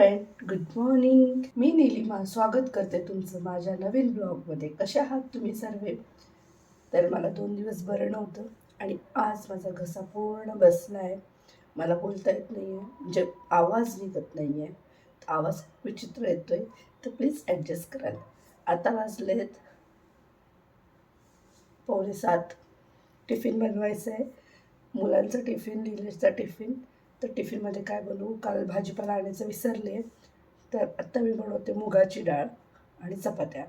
Friend good morning मी निलिमा स्वागत करते तुमचं माझ्या नवीन ब्लॉगमध्ये कसे आहात तुम्ही सर्व? तर मला दोन दिवस बरं नव्हतं आणि आज माझा घसा पूर्ण बसला आहे मला बोलता येत नाही आहे म्हणजे आवाज निघत नाही आहे आवाज विचित्र येतो आहे तर प्लीज ॲडजस्ट कराल. आता वाजलेत पावणे सात टिफिन बनवायचं आहे मुलांचं टिफिन निलेशचा टिफिन तर टिफिनमध्ये काय बनवू? काल भाजीपाला आणायचं विसरले. तर आत्ता मी बनवते मुगाची डाळ आणि चपात्या.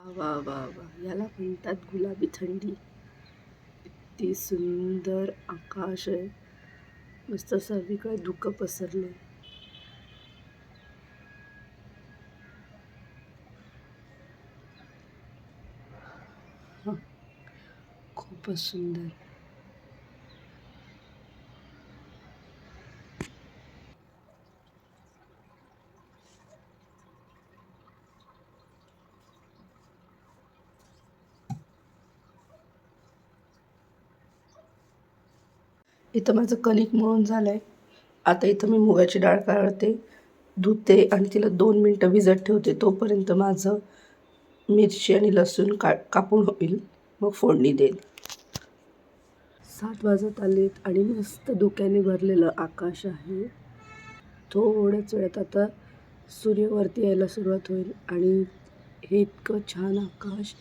वा वा वा. याला म्हणतात गुलाबी थंडी. किती सुंदर आकाश आहे. मस्त सर्वीकडे धुकं पसरले खूपच सुंदर. इथं माझं कणिक मळून झालं आहे आता इथं मी मुगाची डाळ काढते धुते आणि तिला दोन मिनटं भिजत ठेवते तोपर्यंत माझं मिरची आणि लसूण का कापून होईल मग फोडणी देईल सात वाजत आलेत आणि मस्त धुक्याने भरलेलं आकाश आहे. थोड्याच वेळात आता सूर्यवरती यायला सुरुवात होईल आणि हे इतकं छान आकाश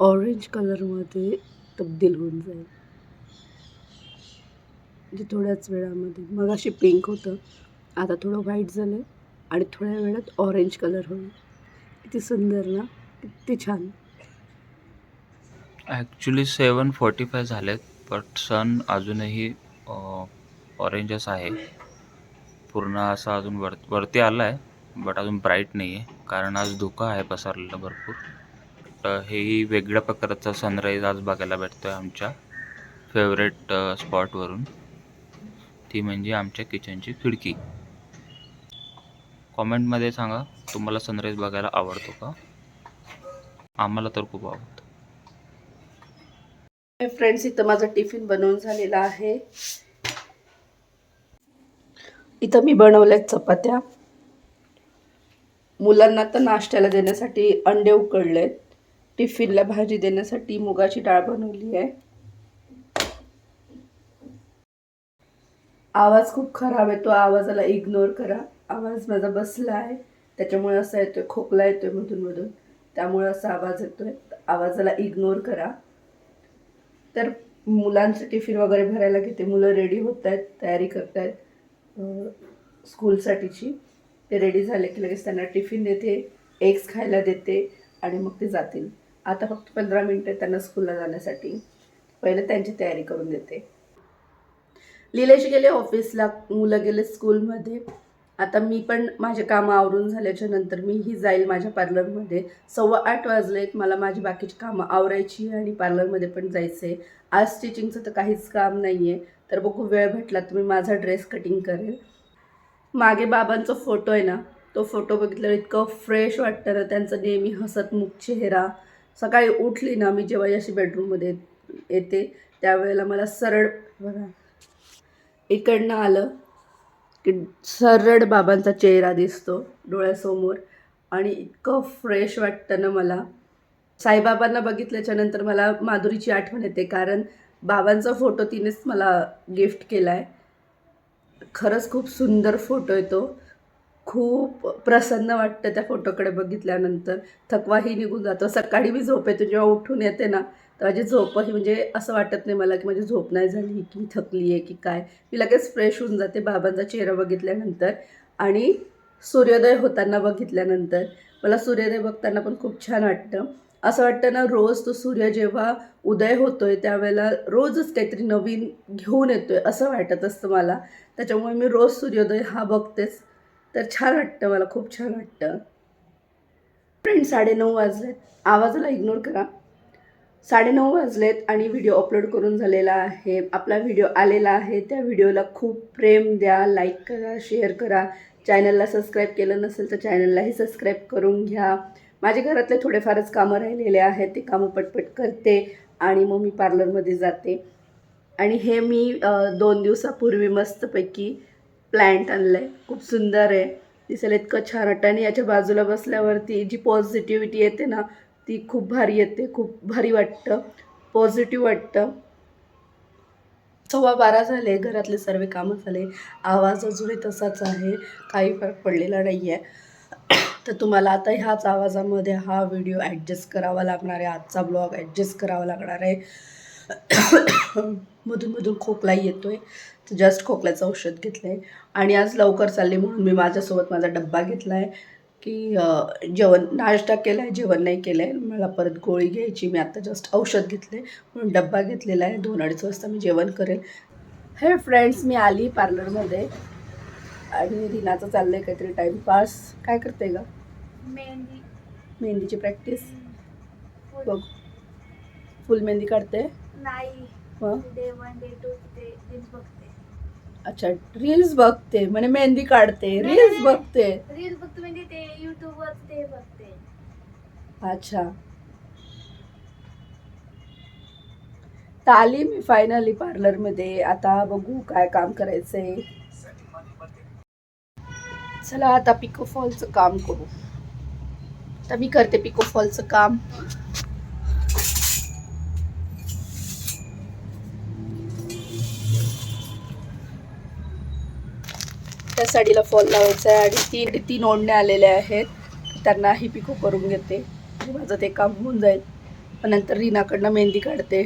ऑरेंज कलरमध्ये तब्दील होऊन जाईल. म्हणजे थोड्याच वेळामध्ये. मग अशी पिंक होतं. आता थोडं व्हाईट झालं आणि थोड्या वेळात ऑरेंज कलर होईल. किती सुंदर ना? किती छान. ॲक्च्युली सेवन फोर्टी फाय झालेत बट सन अजूनही ऑरेंजच आहे. पूर्ण असा अजून वर वरती आला आहे बट अजून ब्राईट नाही आहे कारण आज धुकं आहे पसरलेलं भरपूर. तर हेही वेगळ्या प्रकारचा सनराईज आज बघायला भेटतो आहे आमच्या फेवरेट स्पॉटवरून ती म्हणजे आमच्या किचनची खिडकी. कॉमेंटमध्ये सांगा तुम्हाला सनराईज बघायला आवडतो का? आम्हाला तर खूप आवडतं. फ्रेंड्स इथं माझं टिफिन बनवून झालेला आहे. इथं मी बनवल्या चपात्या. मुलांना तर नाश्त्याला देण्यासाठी अंडे उकडलेत टिफिनला भाजी देण्यासाठी मुगाची डाळ बनवली आहे. आवाज खूप खराब आहे. तो आवाजाला इग्नोर करा. आवाज माझा बसला आहे. त्याच्यामुळे असा येतो आहे खोकला येतोय मधून मधून. त्यामुळे असा आवाज येतो आहे आवाजाला इग्नोर करा. तर मुलांचं टिफिन वगैरे भरायला घेते. मुलं रेडी होत आहेत तयारी करत आहेत. स्कूलसाठीची ते रेडी झाले की लगेच त्यांना टिफिन देते एग्स खायला देते आणि मग ते जातील. आता फक्त पंधरा मिनटं त्यांना स्कूलला जाण्यासाठी. पहिले त्यांची तयारी करून देते. लिलेश गेले ऑफिसला मुलं गेले स्कूलमध्ये. आता मी पण माझे कामं आवरून झाल्याच्यानंतर मीही जाईल माझ्या पार्लरमध्ये. सव्वा आठ वाजलेत मला माझी बाकीची कामं आवरायची आणि पार्लरमध्ये पण जायचं आहे आज स्टिचिंगचं तर काहीच काम नाही आहे तर बघू वेळ भेटला तर मी माझा ड्रेस कटिंग करेल. मागे बाबांचा फोटो आहे ना तो फोटो बघितल्यावर इतकं फ्रेश वाटतं ना त्यांचा नेहमी हसतमुख चेहरा. सकाळी उठली ना मी जेव्हा अशी बेडरूममध्ये येते त्यावेळेला मला सरळ बघा इकडनं आलं की सरळ बाबांचा चेहरा दिसतो डोळ्यासमोर आणि इतकं फ्रेश वाटतं ना मला. साईबाबांना बघितल्याच्या नंतर मला माधुरीची आठवण येते कारण बाबांचा फोटो तिनेच मला गिफ्ट केला आहे खरंच खूप सुंदर फोटो आहे तो. खूप प्रसन्न वाटतं त्या फोटोकडे बघितल्यानंतर. थकवाही निघून जातो. सकाळी मी झोपेतून जेव्हा उठून येते ना तर माझी झोपही म्हणजे असं वाटत नाही मला की माझी झोप नाही झाली की मी थकली आहे की काय. मी लगेच फ्रेश होऊन जाते बाबांचा चेहरा बघितल्यानंतर आणि सूर्योदय होताना बघितल्यानंतर. मला सूर्योदय बघताना पण खूप छान वाटतं. असं वाटतं ना रोज तो सूर्य जेव्हा उदय होतो आहे त्यावेळेला रोजच काहीतरी नवीन घेऊन येतो आहे असं वाटत असतं मला. त्याच्यामुळे मी रोज सूर्योदय हा बघतेच. तर छान वाटतं मला खूप छान वाटतं. फ्रेंड साडेनऊ वाजलेत. आवाजाला इग्नोर करा. साडेनऊ वाजलेत आणि व्हिडिओ अपलोड करून झालेला आहे. आपला व्हिडिओ आलेला आहे. त्या व्हिडिओला खूप प्रेम द्या लाईक करा शेअर करा. चॅनलला सबस्क्राईब केलं नसेल तर चॅनललाही सबस्क्राईब करून घ्या. माझ्या घरातले थोडेफारच कामं राहिलेले आहेत. ते कामं पटपट करते आणि मग मी पार्लरमध्ये जाते. आणि हे मी दोन दिवसापूर्वी मस्तपैकी प्लॅन्ट आणलं आहे खूप सुंदर आहे. दिसायला इतकं छान वाटतं. आणि याच्या बाजूला बसल्यावरती जी पॉझिटिव्हिटी येते ना ती खूप भारी येते खूप भारी वाटतं पॉझिटिव्ह वाटतं. सव्वा बारा झाले घरातले सर्व कामं झाले आवाज अजूनही तसाच आहे काही फरक पडलेला नाही आहे तर तुम्हाला आता ह्याच आवाजामध्ये हा व्हिडिओ ॲडजस्ट करावा लागणार आहे आजचा ब्लॉग ॲडजस्ट करावा लागणार आहे. मधून मधून खोकला येतो आहे तर जस्ट खोकल्याचं औषध घेतलं आहे आणि आज लवकर चालले म्हणून मी माझ्यासोबत माझा डब्बा घेतला आहे की जेवण नाश्ता केला आहे जेवण नाही केलं आहे मला परत गोळी घ्यायची मी आता जस्ट औषध घेतले म्हणून डब्बा घेतलेला आहे दोन अडीच वाजता मी जेवण करेल. हे फ्रेंड्स मी आली पार्लरमध्ये आणि रिनाचं चाललं आहे काहीतरी टाईमपास काय करते ग? मेहंदी. मेहंदीची प्रॅक्टिस बघ. फुल मेहंदी काढते? नाही. अच्छा रील्स बघते म्हणे मेहंदी काढते रील्स. बघते. रील्स बघते बसते बसते अच्छा. तर आली मी फायनली पार्लरमध्ये आता बघू काय काम करायचंय. चला आता पिको फॉलचं काम करू. तर मी करते पिको फॉलचं काम. त्या साडीला फॉल लावायचा आहे आणि तीन तीन ओढण्या आलेल्या आहेत. त्यांना ही पिको करून घेते. माझं ते काम होऊन जाईल. पण नंतर रीनाकडनं मेहंदी काढते.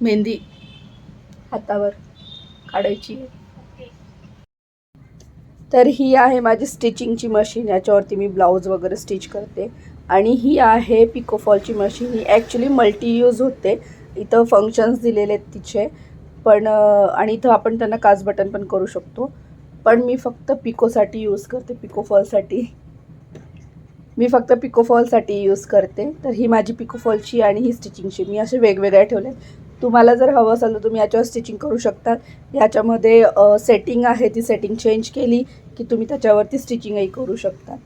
मेहंदी हातावर काढायची. आहे तर ही आहे माझी स्टिचिंगची मशीन. याच्यावरती मी ब्लाऊज वगैरे स्टिच करते. आणि ही आहे पिकोफॉलची मशीन. ही ॲक्च्युली मल्टी यूज होते. इथं फंक्शन्स दिलेले आहेत तिचे. पण आणि इथं आपण त्यांना काच बटन पण करू शकतो. पण मी फक्त पिकोसाठी यूज करते पिकोफॉलसाठी. मी फक्त पिकोफॉलसाठी यूज करते. तर ही माझी पिकोफॉलची आणि ही स्टिचिंगची. मी असे वेगवेगळ्या ठेवले तुम्हाला जर हवं असेल तर तुम्ही याच्यावर स्टिचिंग करू शकता. याच्यामध्ये सेटिंग आहे ती सेटिंग चेंज केली की तुम्ही त्याच्यावरती स्टिचिंगही करू शकता.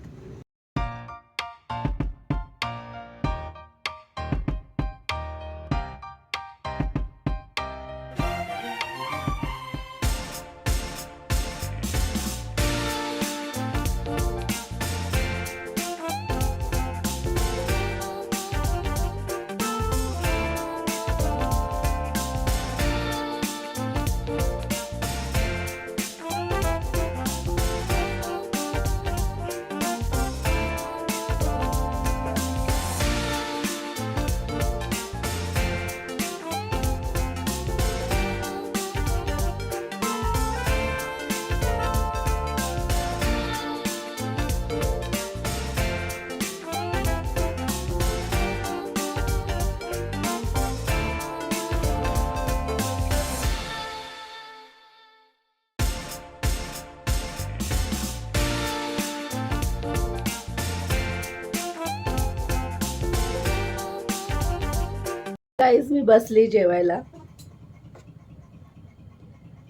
गाईज मी बसली जेवायला.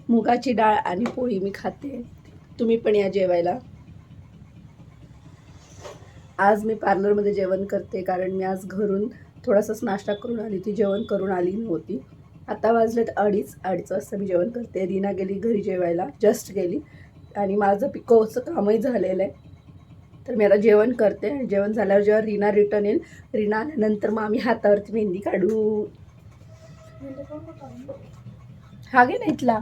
मुगाची डाळ आणि पोळी मी खाते. तुम्ही पण या जेवायला. आज मी पार्लरमध्ये जेवण करते कारण मी आज घरून थोडासाच नाश्ता करून आली. ती जेवण करून आली नव्हती. आता वाजलेत अडीच अडीच वाजता मी जेवण करते. रीना गेली घरी जेवायला. जस्ट गेली. आणि माझं पिकोचं कामही झालेलं आहे. तर मी आता जेवण करते. जेवण झाल्यावर जेव्हा रीना रिटर्न येईल रीना आल्यानंतर मग आम्ही हातावरती मेहंदी काढू. हा गे ना इथला?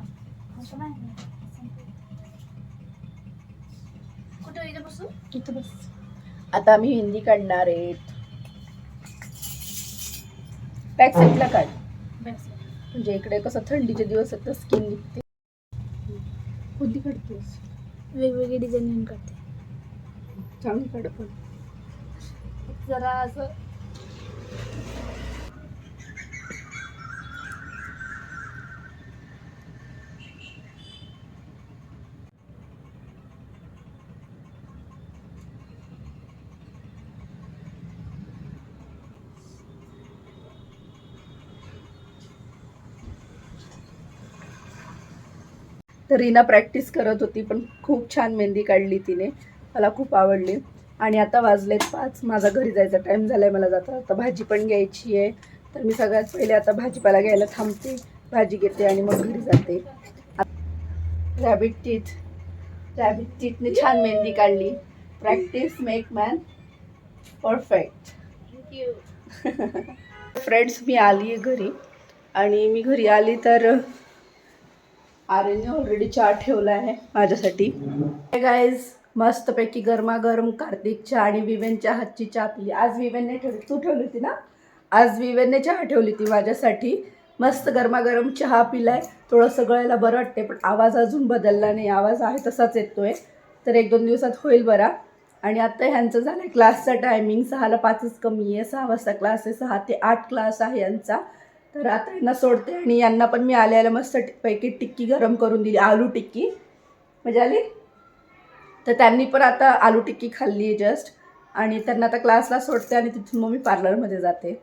आता आम्ही मेहंदी काढणार आहेत. बॅक साईडला काढ. म्हणजे इकडे कसं थंडीचे दिवस आहेत तर स्किन निघते. कोणती काढतेस? वेगवेगळी डिझाईन करते चांगली पण. जरा असं. तर रीना प्रॅक्टिस करत होती पण खूप छान मेहंदी काढली तिने. मला खूप आवडली. आणि आता वाजलेत पाच. माझा घरी जायचा टाईम झाला आहे मला जाता आता भाजी पण घ्यायची आहे. तर मी सगळ्यात पहिले आता भाजीपाला घ्यायला थांबते. भाजी घेते आणि मग घरी जाते. रॅबिट टीथ रॅबिट टीथने छान मेहंदी काढली. Practice make man perfect thank you friends मी आली आहे घरी. आणि मी घरी आली तर आर्यने ऑलरेडी चहा ठेवला आहे माझ्यासाठी. गाईज मस्तपैकी गरमागरम कार्तिक चहा आणि विवेनच्या हातची चहा पिली आज विवेनने ठेवली तू ठेवली होती ना? आज विवेनने चहा ठेवली होती माझ्यासाठी. मस्त गरमागरम चहा पिलाय. थोडं सगळ्याला बरं वाटते पण आवाज अजून बदलला नाही. आवाज आहे तसाच येतो आहे तर एक दोन दिवसात होईल बरा. आणि आता ह्यांचं झालं आहे क्लासचा टायमिंग सहाला पाचच कमी आहे. सहा वाजता क्लास आहे. सहा ते आठ क्लास आहे यांचा. तर आता यांना सोडते आणि यांना पण मी आल्याला मस्त पैकी टिक्की गरम करून दिली. आलू टिक्की. मजा आली? तर त्यांनी पण आता आलू टिक्की खाल्ली आहे जस्ट आणि त्यांना आता क्लासला सोडते आणि तिथून मग मी पार्लरमध्ये जाते.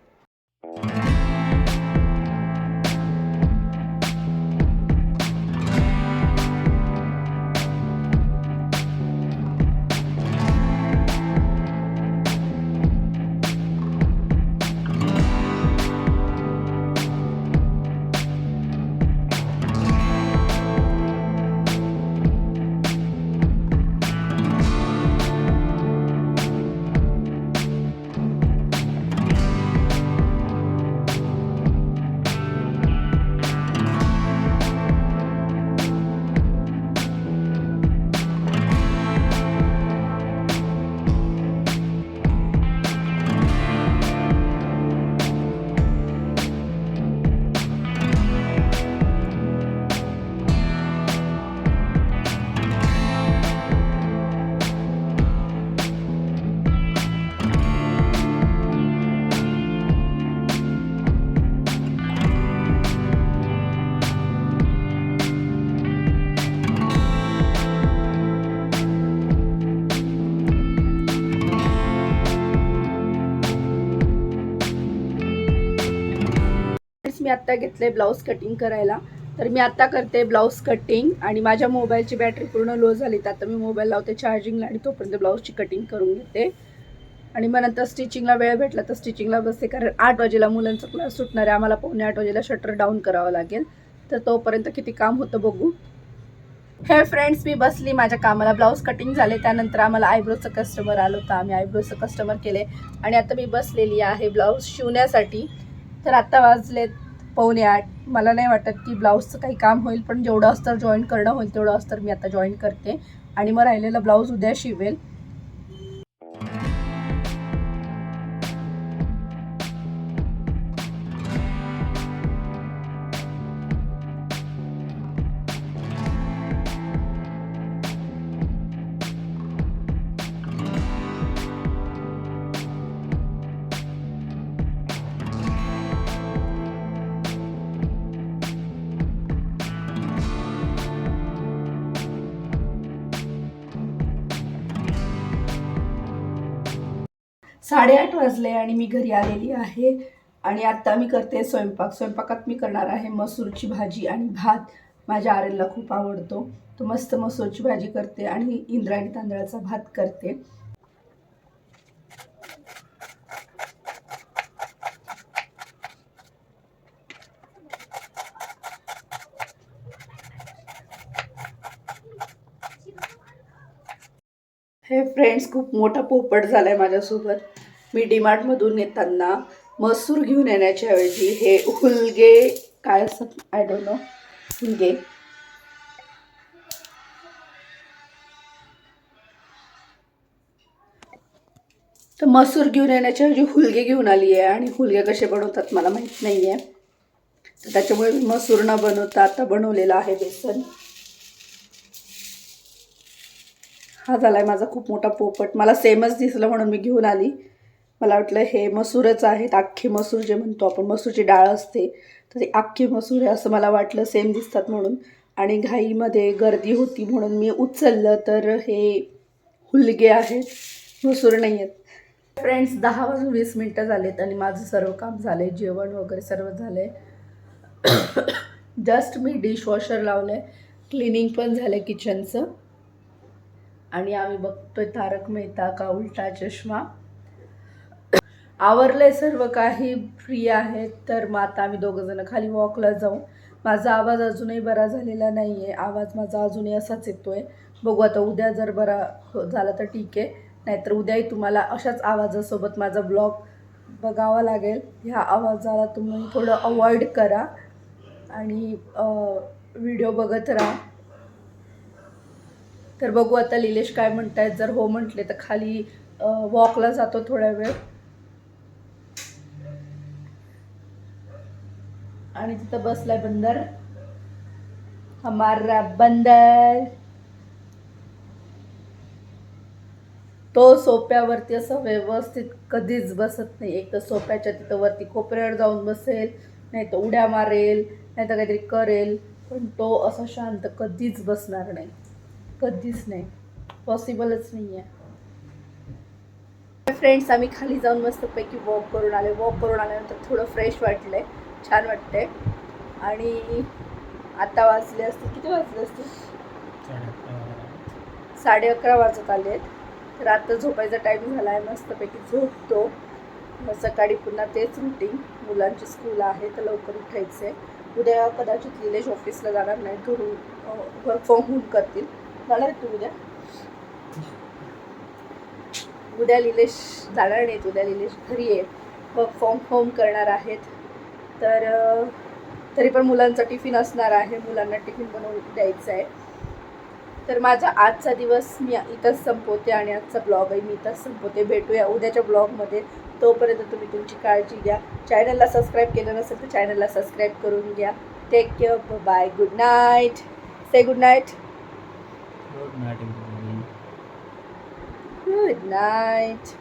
मी आत्ता घेतले ब्लाऊज कटिंग करायला. तर मी आत्ता करते ब्लाऊज कटिंग आणि माझ्या मोबाईलची बॅटरी पूर्ण लो झाली तर आता मी मोबाईल लावते चार्जिंगला आणि तोपर्यंत ब्लाऊजची कटिंग करून घेते. आणि मग नंतर स्टिचिंगला वेळ भेटला तर स्टिचिंगला बसते कारण आठ वाजेला मुलांचा क्लास सुटणार आहे. आम्हाला पावणे आठ वाजेला शटर डाऊन करावं लागेल. तर तोपर्यंत किती काम होतं बघू. हे फ्रेंड्स मी बसली माझ्या कामाला. ब्लाऊज कटिंग झाले त्यानंतर आम्हाला आयब्रोचं कस्टमर आलं होतं. आम्ही आयब्रोचं कस्टमर केले. आणि आता मी बसलेली आहे ब्लाऊज शिवण्यासाठी. तर आत्ता वाजलेत पावणे आठ. मला नाही वाटत की ब्लाऊजचं काही काम होईल पण जेवढं अस्तर जॉईन करणं होईल तेवढं अस्तर मी आता जॉईन करते. आणि मग राहिलेलं ब्लाऊज उद्या शिवेल. साडेआठ वाजले आणि मी घरी आलेली आहे. आणि आत्ता मी करते स्वयंपाक. स्वयंपाकात मी करणार आहे मसूरची भाजी आणि भात. माझ्या आरेलला खूप आवडतो. तो मस्त मसूरची भाजी करते आणि इंद्रायणी तांदळाचा भात करते. हे फ्रेंड्स खूप मोठा पोपट झाला आहे माझ्यासोबत. मी डीमार्टमधून येताना मसूर घेऊन येण्याच्या ऐवजी हे हुलगे काय असतात आय डोंट नो हुलगे. तर मसूर घेऊन येण्याच्या ऐवजी हुलगे घेऊन आली आहे आणि हुलगे कसे बनवतात मला माहीत नाही आहे तर त्याच्यामुळे मी मसूर न बनवता आता बनवलेला आहे बेसन. हा झाला आहे माझा खूप मोठा पोपट. मला सेमच दिसलं म्हणून मी घेऊन आली. मला वाटलं हे मसूरच आहेत अख्खी मसूर जे म्हणतो आपण मसूरची डाळ असते तर ते अख्खी मसूर आहे असं मला वाटलं सेम दिसतात म्हणून. आणि घाईमध्ये गर्दी होती म्हणून मी उचललं तर हे हुलगे आहेत मसूर नाही आहेत. फ्रेंड्स दहा वाजून वीस मिनटं झालेत आणि माझं सर्व काम झालं आहे जेवण वगैरे सर्व झालं आहे जस्ट मी डिशवॉशर लावलं आहे क्लिनिंग पण झालं आहे किचनचं आणि आम्ही बघतोय तारक मेहता का उलटा चष्मा. आवरलं आहे सर्व काही. फ्री आहे तर मग आता आम्ही दोघंजणं खाली वॉकला जाऊ. माझा आवाज अजूनही बरा झालेला नाही आहे आवाज माझा अजूनही असाच येतो आहे बघू आता उद्या जर बरा हो- झाला तर ठीक आहे. नाहीतर उद्याही तुम्हाला अशाच आवाजासोबत माझा ब्लॉग बघावा लागेल. ह्या आवाजाला तुम्ही थोडं अवॉइड करा आणि व्हिडिओ बघत राहा. तर बघू आता लिलेश काय म्हणत आहेत जर हो म्हटले तर खाली वॉकला जातो थोड्या वेळ. आणि तिथं बसलाय बंदर. हमारा बंदर. तो सोप्यावरती असं व्यवस्थित कधीच बसत नाही. एक तर सोप्याच्या तिथं वरती कोपऱ्यावर जाऊन बसेल नाही तर उड्या मारेल नाही तर काहीतरी करेल पण तो असं शांत कधीच बसणार नाही. कधीच नाही. पॉसिबलच नाही आहे फ्रेंड्स आम्ही खाली जाऊन मस्तपैकी वॉक करून आले. वॉक करून आल्यानंतर थोडं फ्रेश छान वाटते आणि आता वाजले असते किती वाजले असते साडे अकरा वाजत आले आहेत तर आता झोपायचा टाईम झाला आहे मस्तपैकी झोपतो. मग सकाळी पुन्हा तेच रुटीन मुलांची स्कूल आहे तर लवकर उठायचं आहे उद्या कदाचित निलेश ऑफिसला जाणार नाही घरून वर्क फ्रॉम होम करतील. जाणार तू उद्या? उद्या निलेश जाणार नाहीत उद्या निलेश घरी आहे वर्क फ्रॉम होम करणार आहेत. तर तरी पण मुलांचा टिफिन असणार आहे. मुलांना टिफिन बनवून द्यायचं आहे. तर माझा आजचा दिवस मी इथंच संपवते आणि आजचा ब्लॉगही मी इथंच संपवते. भेटूया उद्याच्या ब्लॉगमध्ये. तोपर्यंत तुम्ही तुमची काळजी घ्या. चॅनलला सबस्क्राईब केलं नसेल तर चॅनलला सबस्क्राईब करून घ्या. Take care bye good night say good night good night good night